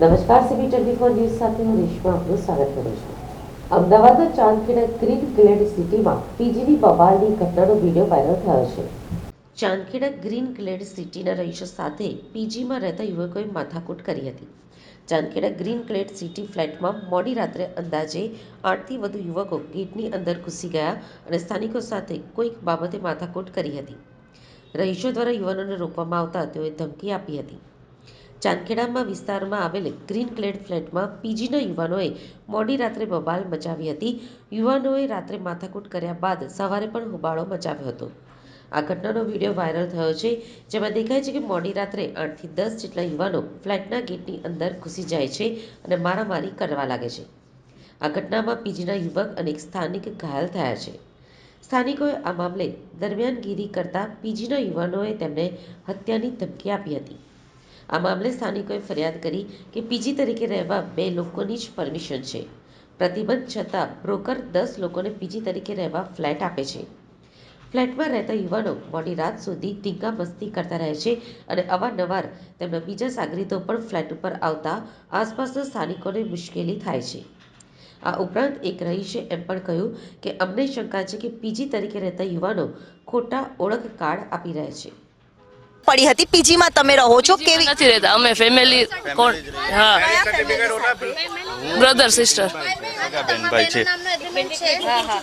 નમસ્કાર CB twenty four news સાથે હું રેશમા આપનું સ્વાગત કરું છું. અમદાવાદના ચાંદખેડા ગ્રીન ગ્લેડ સિટીમાં પીજીની બબાલની ઘટનાનો વીડિયો વાયરલ થયો છે. ચાંદખેડા ગ્રીન ગ્લેડ સિટીના રહીશો સાથે પીજીમાં રહેતા યુવકોએ માથાકૂટ કરી હતી. ચાંદખેડા ગ્રીન ગ્લેડ સિટી ફ્લેટમાં મોડી રાત્રે અંદાજે આઠથી વધુ યુવકો ગેટની અંદર ઘૂસી ગયા અને સ્થાનિકો સાથે કોઈક બાબતે માથાકૂટ કરી હતી. રહીશો દ્વારા યુવાનોને રોકવામાં આવતા તેઓએ ધમકી આપી હતી. ચાંદખેડામાં વિસ્તારમાં આવેલ ગ્રીન ક્લેડ ફ્લેટમાં પીજીના યુવાનોએ મોડી રાત્રે બબાલ મચાવી હતી. યુવાનોએ રાત્રે માથાકૂટ કર્યા બાદ સવારે પણ હોબાળો મચાવ્યો હતો. આ ઘટનાનો વીડિયો વાયરલ થયો છે, જેમાં દેખાય છે કે મોડી રાત્રે આઠથી દસ જેટલા યુવાનો ફ્લેટના ગેટની અંદર ઘૂસી જાય છે અને મારામારી કરવા લાગે છે. આ ઘટનામાં પીજીના યુવક અને એક સ્થાનિક ઘાયલ થયા છે. સ્થાનિકોએ આ મામલે દરમિયાનગીરી કરતા પીજીના યુવાનોએ તેમને હત્યાની ધમકી આપી હતી. આ મામલે સ્થાનિકોએ ફરિયાદ કરી કે પીજી તરીકે રહેવા બે લોકોની જ પરમિશન છે. પ્રતિબંધ છતાં બ્રોકર દસ લોકોને પીજી તરીકે રહેવા ફ્લેટ આપે છે. ફ્લેટમાં રહેતા યુવાનો મોડી રાત સુધી ધીંગા મસ્તી કરતા રહે છે અને અવારનવાર તેમના બીજા સાગરીતો પણ ફ્લેટ ઉપર આવતા આસપાસના સ્થાનિકોને મુશ્કેલી થાય છે. આ ઉપરાંત એક રહીશે એમ પણ કહ્યું કે અમને શંકા છે કે પીજી તરીકે રહેતા યુવાનો ખોટા ઓળખ કાર્ડ આપી રહ્યા છે. પડી હતી? પીજીમાં તમે રહો છો? કેવી નથી રહેતા. અમે ફેમિલી કોણ? હા. બ્રધર સિસ્ટર બેનભાઈ છે.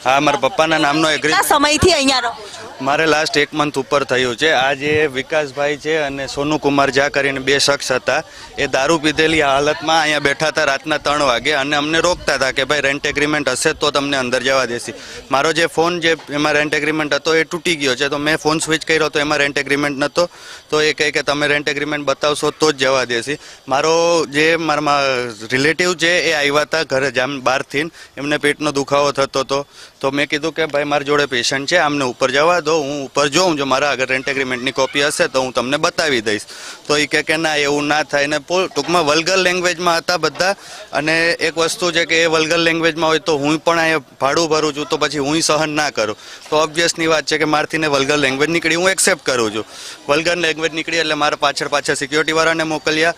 હા મારા પપ્પાના નામનો એગ્રી સમયથી અહીંયા રહો મારે લાસ્ટ એક મંથ ઉપર થયું છે. આ જે વિકાસભાઈ છે અને સોનુકુમાર ઝા કરીને બે શખ્સ હતા, એ દારૂ પીધેલી હાલતમાં અહીંયા બેઠા હતા રાતના ત્રણ વાગે અને અમને રોકતા હતા કે ભાઈ રેન્ટ એગ્રીમેન્ટ હશે તો તમને અંદર જવા દેશે. મારો જે ફોન જે એમાં રેન્ટ એગ્રીમેન્ટ હતો એ તૂટી ગયો છે. તો મેં ફોન સ્વિચ કર્યો તો એમાં રેન્ટ એગ્રીમેન્ટ નહોતો તો એ કહે કે તમે રેન્ટ એગ્રીમેન્ટ બતાવશો તો જ જવા દેશે. મારો જે મારા રિલેટિવ છે એ આવ્યા હતા ઘરે જામ બહારથી એમને પેટનો દુખાવો થતો હતો તો મેં કીધું કે ભાઈ મારી જોડે પેશન્ટ છે, આમને ઉપર જવા દો, હું ઉપર જોઉં જો મારા આગળ રેન્ટ એગ્રીમેન્ટની કોપી હશે તો હું તમને બતાવી દઈશ. તો એ કે ના, એવું ના થાય. ને ટૂંકમાં વલ્ગર લેંગ્વેજમાં હતા બધા. અને એક વસ્તુ છે કે એ વલ્ગર લેંગ્વેજમાં હોય તો હું પણ અહીંયા ભાડું ભરું છું, તો પછી હું સહન ના કરું. તો ઓબ્વિયસની વાત છે કે મારથી ને વલ્ગર લેંગ્વેજ નીકળી, હું એક્સેપ્ટ કરું છું. વલ્ગર લેંગ્વેજ નીકળી એટલે મારા પાછળ પાછળ સિક્યોરિટીવાળાને મોકલ્યા.